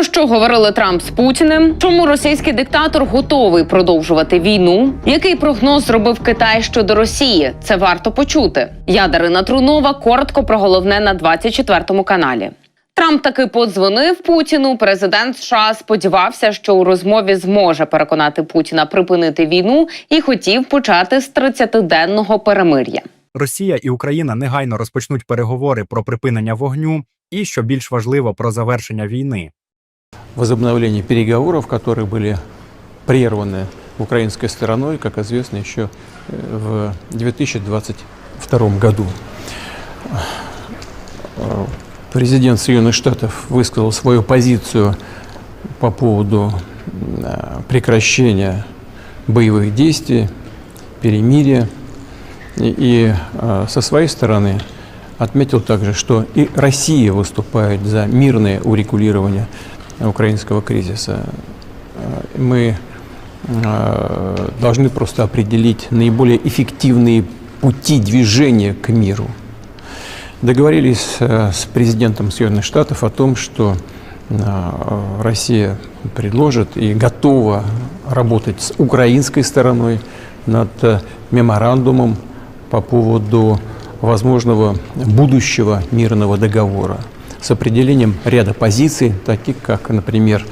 Про що говорили Трамп з Путіним? Чому російський диктатор готовий продовжувати війну? Який прогноз зробив Китай щодо Росії? Це варто почути. Я Дарина Трунова. Коротко про головне на 24 каналі. Трамп таки подзвонив Путіну. Президент США сподівався, що у розмові зможе переконати Путіна припинити війну і хотів почати з 30-денного перемир'я. Росія і Україна негайно розпочнуть переговори про припинення вогню і, що більш важливо, про завершення війни. Возобновление переговоров, которые были прерваны украинской стороной, как известно, еще э, в 2022 году. Э, Президент Соединенных Штатов высказал свою позицию по поводу прекращения боевых действий, перемирия. И, и, э, со своей стороны отметил также, что и Россия выступает за мирное урегулирование украинского кризиса. Мы э, должны просто определить наиболее эффективные пути движения к миру. Договорились э, с президентом Соединенных Штатов о том, что э, Россия предложит и готова работать с украинской стороной над меморандумом по поводу возможного будущего мирного договора с определением ряда позиций, таких как, например,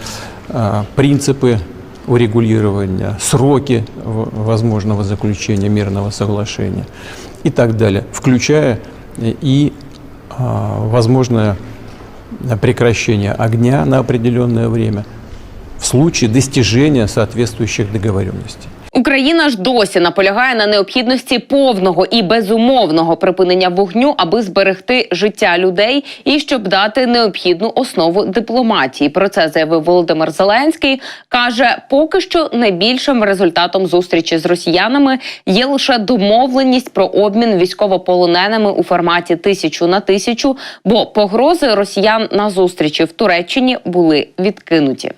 э, принципы урегулирования, сроки возможного заключения мирного соглашения и так далее, включая и а, возможное прекращение огня на определенное время в случае достижения соответствующих договоренностей. Україна ж досі наполягає на необхідності повного і безумовного припинення вогню, аби зберегти життя людей і щоб дати необхідну основу дипломатії. Про це заявив Володимир Зеленський. каже, поки що найбільшим результатом зустрічі з росіянами є лише домовленість про обмін військовополоненими у форматі тисячу на тисячу, бо погрози росіян на зустрічі в Туреччині були відкинуті.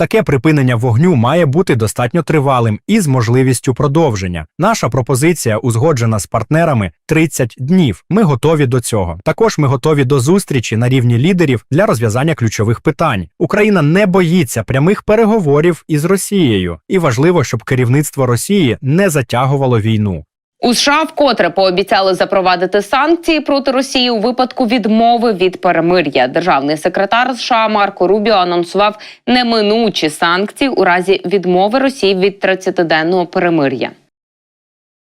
Таке припинення вогню має бути достатньо тривалим і з можливістю продовження. Наша пропозиція узгоджена з партнерами 30 днів. Ми готові до цього. Також ми готові до зустрічі на рівні лідерів для розв'язання ключових питань. Україна не боїться прямих переговорів із Росією, і важливо, щоб керівництво Росії не затягувало війну. У США вкотре пообіцяли запровадити санкції проти Росії у випадку відмови від перемир'я. Державний секретар США Марко Рубіо анонсував неминучі санкції у разі відмови Росії від 30-денного перемир'я.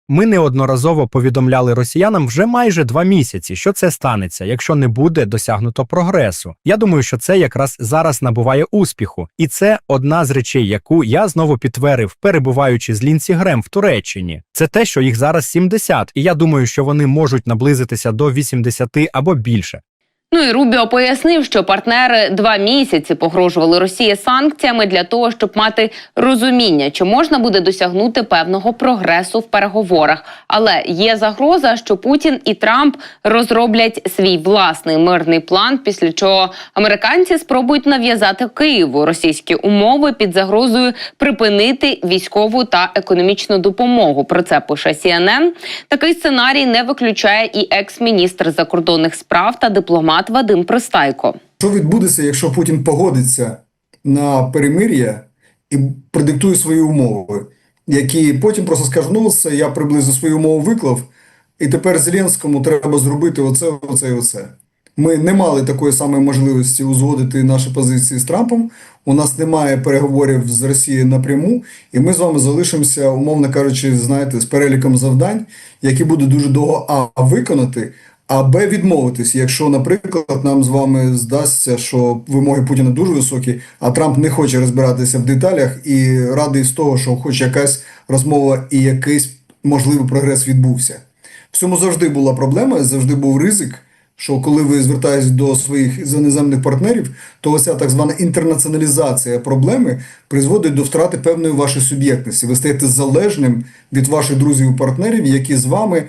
Ми неодноразово повідомляли росіянам вже майже два місяці, що це станеться, якщо не буде досягнуто прогресу. Я думаю, що це якраз зараз набуває успіху, і це одна з речей, яку я знову підтверив, перебуваючи з Лінсі Грем в Туреччині. Це те, що їх зараз 70, і я думаю, що вони можуть наблизитися до 80 або більше. Ну і Рубіо пояснив, що партнери два місяці погрожували Росії санкціями для того, щоб мати розуміння, чи можна буде досягнути певного прогресу в переговорах. Але є загроза, що Путін і Трамп розроблять свій власний мирний план, після чого американці спробують нав'язати Києву російські умови під загрозою припинити військову та економічну допомогу. Про це пише CNN. Такий сценарій не виключає і екс-міністр закордонних справ та дипломат Вадим Пристайко. Що відбудеться, якщо Путін погодиться на перемир'я і продиктує свої умови, які потім просто скаже, ну це я приблизно свою умову виклав, і тепер Зеленському треба зробити оце, оце і оце. Ми не мали такої самої можливості узгодити наші позиції з Трампом. У нас немає переговорів з Росією напряму, і ми з вами залишимося, умовно кажучи, знаєте, з переліком завдань, які буде дуже довго а виконати, а Б відмовитись, якщо, наприклад, нам з вами здасться, що вимоги Путіна дуже високі, а Трамп не хоче розбиратися в деталях і радий з того, що хоч якась розмова і якийсь можливий прогрес відбувся. В цьому завжди була проблема, завжди був ризик, що коли ви звертаєтесь до своїх іноземних партнерів, то ось ця так звана інтернаціоналізація проблеми призводить до втрати певної вашої суб'єктності. Ви стаєте залежним від ваших друзів і партнерів, які з вами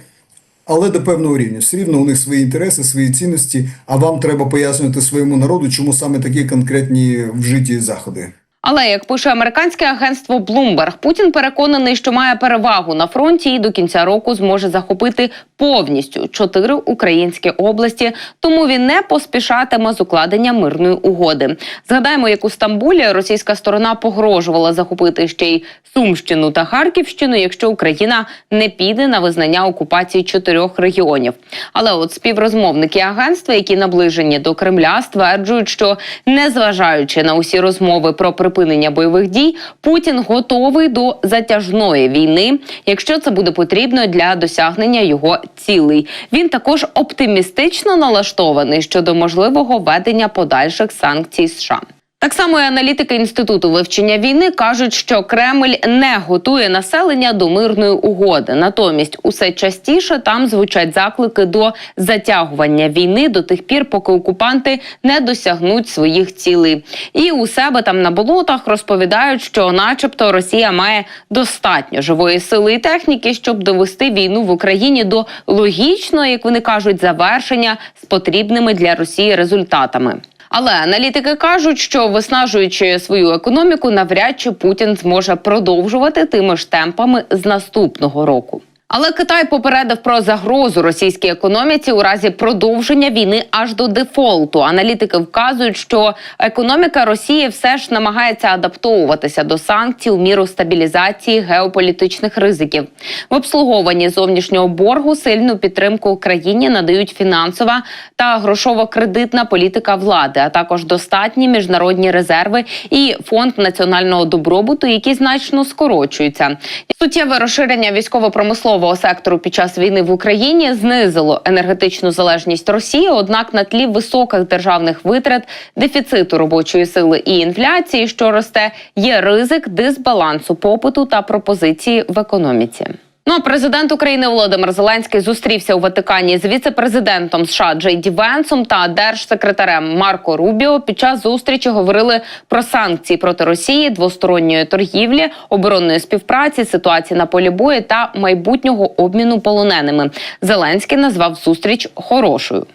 але до певного рівня. Все рівно у них свої інтереси, свої цінності, а вам треба пояснювати своєму народу, чому саме такі конкретні вжиті заходи. Але як пише американське агентство Bloomberg, Путін переконаний, що має перевагу на фронті і до кінця року зможе захопити повністю чотири українські області. Тому він не поспішатиме з укладення мирної угоди. Згадаємо, як у Стамбулі російська сторона погрожувала захопити ще й Сумщину та Харківщину, якщо Україна не піде на визнання окупації чотирьох регіонів. Але от співрозмовники агентства, які наближені до Кремля, стверджують, що незважаючи на усі розмови про припинення бойових дій, Путін готовий до затяжної війни, якщо це буде потрібно для досягнення його цілей. Він також оптимістично налаштований щодо можливого введення подальших санкцій США. Так само і аналітики інституту вивчення війни кажуть, що Кремль не готує населення до мирної угоди. Натомість, усе частіше там звучать заклики до затягування війни до тих пір, поки окупанти не досягнуть своїх цілей. І у себе там на болотах розповідають, що, начебто, Росія має достатньо живої сили і техніки, щоб довести війну в Україні до логічного, як вони кажуть, завершення з потрібними для Росії результатами. Але аналітики кажуть, що виснажуючи свою економіку, навряд чи Путін зможе продовжувати тими ж темпами з наступного року. Але Китай попередив про загрозу російській економіці у разі продовження війни аж до дефолту. Аналітики вказують, що економіка Росії все ж намагається адаптовуватися до санкцій у міру стабілізації геополітичних ризиків. В обслуговуванні зовнішнього боргу сильну підтримку Україні надають фінансова та грошово-кредитна політика влади, а також достатні міжнародні резерви і фонд національного добробуту, які значно скорочуються. Суттєве розширення військово-промислового сектору під час війни в Україні знизило енергетичну залежність Росії. Однак на тлі високих державних витрат, дефіциту робочої сили і інфляції, що росте, є ризик дисбалансу попиту та пропозиції в економіці. Ну а президент України Володимир Зеленський зустрівся у Ватикані з віце-президентом США Джей Ді Венсом та держсекретарем Марко Рубіо. Під час зустрічі говорили про санкції проти Росії, двосторонньої торгівлі, оборонної співпраці, ситуації на полі бою та майбутнього обміну полоненими. Зеленський назвав зустріч хорошою.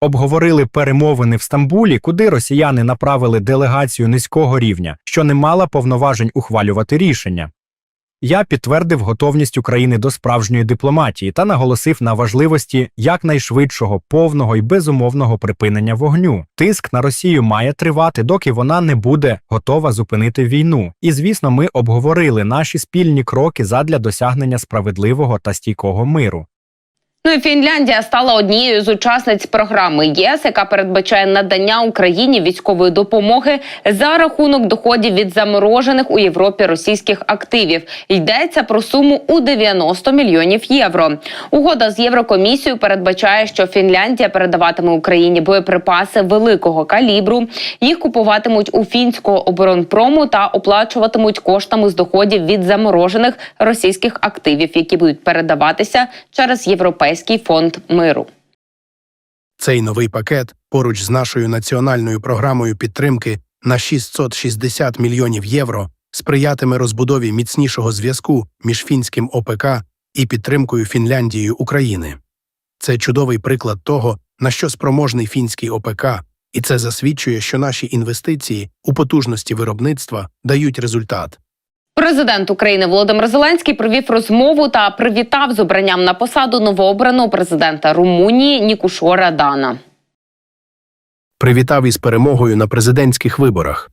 Обговорили перемовини в Стамбулі, куди росіяни направили делегацію низького рівня, що не мала повноважень ухвалювати рішення. Я підтвердив готовність України до справжньої дипломатії та наголосив на важливості якнайшвидшого повного і безумовного припинення вогню. Тиск на Росію має тривати, доки вона не буде готова зупинити війну. І звісно, ми обговорили наші спільні кроки задля досягнення справедливого та стійкого миру. Ну і Фінляндія стала однією з учасниць програми ЄС, яка передбачає надання Україні військової допомоги за рахунок доходів від заморожених у Європі російських активів. Йдеться про суму у 90 мільйонів євро. Угода з Єврокомісією передбачає, що Фінляндія передаватиме Україні боєприпаси великого калібру. Їх купуватимуть у фінського оборонпрому та оплачуватимуть коштами з доходів від заморожених російських активів, які будуть передаватися через європейський фонд миру. Цей новий пакет поруч з нашою національною програмою підтримки на 660 мільйонів євро сприятиме розбудові міцнішого зв'язку між фінським ОПК і підтримкою Фінляндією України. Це чудовий приклад того, на що спроможний фінський ОПК, і це засвідчує, що наші інвестиції у потужності виробництва дають результат. Президент України Володимир Зеленський провів розмову та привітав з обранням на посаду новообраного президента Румунії Нікушора Дана. привітав із перемогою на президентських виборах.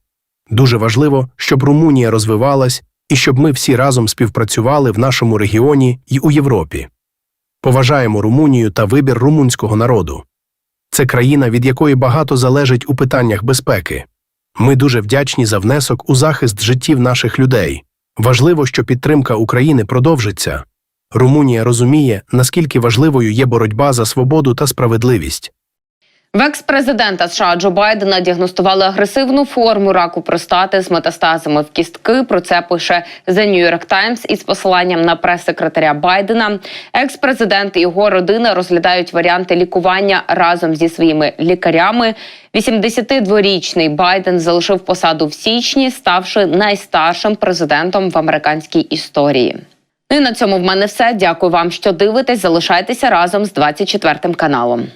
Дуже важливо, щоб Румунія розвивалась і щоб ми всі разом співпрацювали в нашому регіоні і у Європі. Поважаємо Румунію та вибір румунського народу. Це країна, від якої багато залежить у питаннях безпеки. Ми дуже вдячні за внесок у захист життів наших людей. Важливо, що підтримка України продовжиться. Румунія розуміє, наскільки важливою є боротьба за свободу та справедливість. В екс-президента США Джо Байдена діагностували агресивну форму раку простати з метастазами в кістки. Про це пише The New York Times із посиланням на прес-секретаря Байдена. Екс-президент і його родина розглядають варіанти лікування разом зі своїми лікарями. 82-річний Байден залишив посаду в січні, ставши найстаршим президентом в американській історії. Ну і на цьому в мене все. Дякую вам, що дивитесь. Залишайтеся разом з 24 каналом.